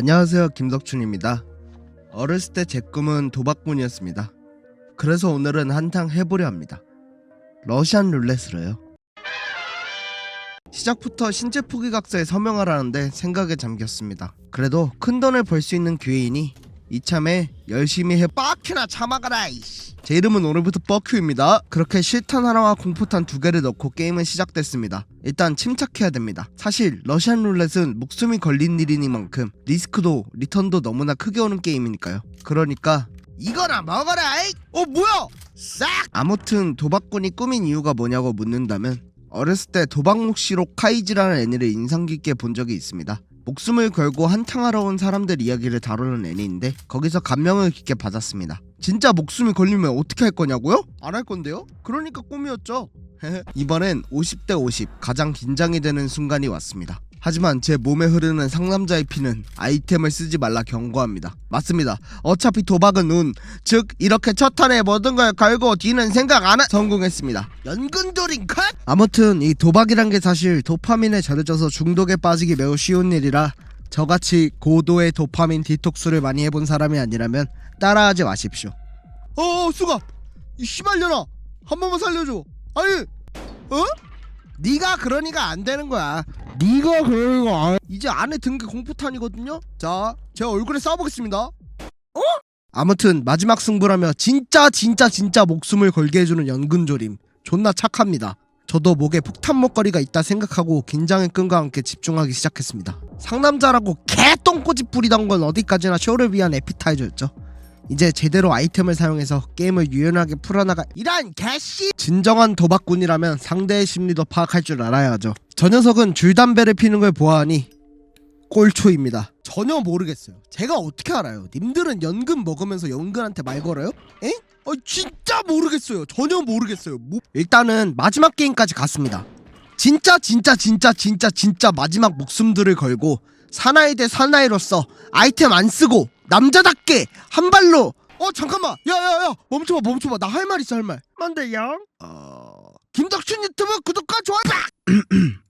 안녕하세요 김덕춘입니다. 어렸을 때 제 꿈은 도박꾼이었습니다. 그래서 오늘은 한탕 해보려 합니다. 러시안 룰렛으로요. 시작부터 신체 포기각서에 서명하라는데 생각에 잠겼습니다. 그래도 큰 돈을 벌 수 있는 기회이니 이참에 열심히 해 빡큐나 참아가라 이씨. 제 이름은 오늘부터 뻑큐입니다. 그렇게 실탄 하나와 공포탄 두 개를 넣고 게임은 시작됐습니다. 일단 침착해야 됩니다. 사실 러시안 룰렛은 목숨이 걸린 일이니만큼 리스크도 리턴도 너무나 크게 오는 게임이니까요. 그러니까 이거나 먹어라. 이! 어 뭐야? 싹. 아무튼 도박꾼이 꾸민 이유가 뭐냐고 묻는다면 어렸을 때 도박목시로 카이지라는 애니를 인상 깊게 본 적이 있습니다. 목숨을 걸고 한탕하러 온 사람들 이야기를 다루는 애니인데 거기서 감명을 깊게 받았습니다. 진짜 목숨이 걸리면 어떻게 할 거냐고요? 안 할 건데요? 그러니까 꿈이었죠. 이번엔 50대 50 가장 긴장이 되는 순간이 왔습니다. 하지만 제 몸에 흐르는 상남자의 피는 아이템을 쓰지 말라 경고합니다. 맞습니다. 어차피 도박은 운, 즉 이렇게 첫 턴에 모든 걸 걸고 뒤는 생각 안 하... 성공했습니다. 연근 도링 컷! 아무튼 이 도박이란 게 사실 도파민에 절여져서 중독에 빠지기 매우 쉬운 일이라 저같이 고도의 도파민 디톡스를 많이 해본 사람이 아니라면 따라하지 마십시오. 어, 수가! 이 씨발년아! 한 번만 살려줘! 아니, 어? 네가 그러니까 안 되는 거야. 네가 그러니까 안... 이제 안에 든 게 공포탄이거든요. 자, 제 얼굴에 쏴보겠습니다. 어? 아무튼 마지막 승부라며 진짜 진짜 진짜 목숨을 걸게 해주는 연근조림 존나 착합니다. 저도 목에 폭탄 목걸이가 있다 생각하고 긴장의 끈과 함께 집중하기 시작했습니다. 상남자라고 개똥꼬집 부리던 건 어디까지나 쇼를 위한 에피타이저였죠. 이제 제대로 아이템을 사용해서 게임을 유연하게 풀어나가 이란 개씨 진정한 도박꾼이라면 상대의 심리도 파악할 줄 알아야 하죠 저 녀석은 줄담배를 피는 걸 보아하니 꼴초입니다. 전혀 모르겠어요. 제가 어떻게 알아요? 님들은 연금 먹으면서 연근한테 말 걸어요? 에? 아 진짜 모르겠어요. 전혀 모르겠어요. 뭐... 일단은 마지막 게임까지 갔습니다. 진짜 진짜 진짜 진짜 진짜 마지막 목숨들을 걸고 사나이 대 사나이로서 아이템 안 쓰고 남자답게 한 발로 어 잠깐만! 야야야! 멈춰봐 멈춰봐. 나 할 말 있어 할말. 뭔데요? 어... 김덕춘 유튜브 구독과 좋아요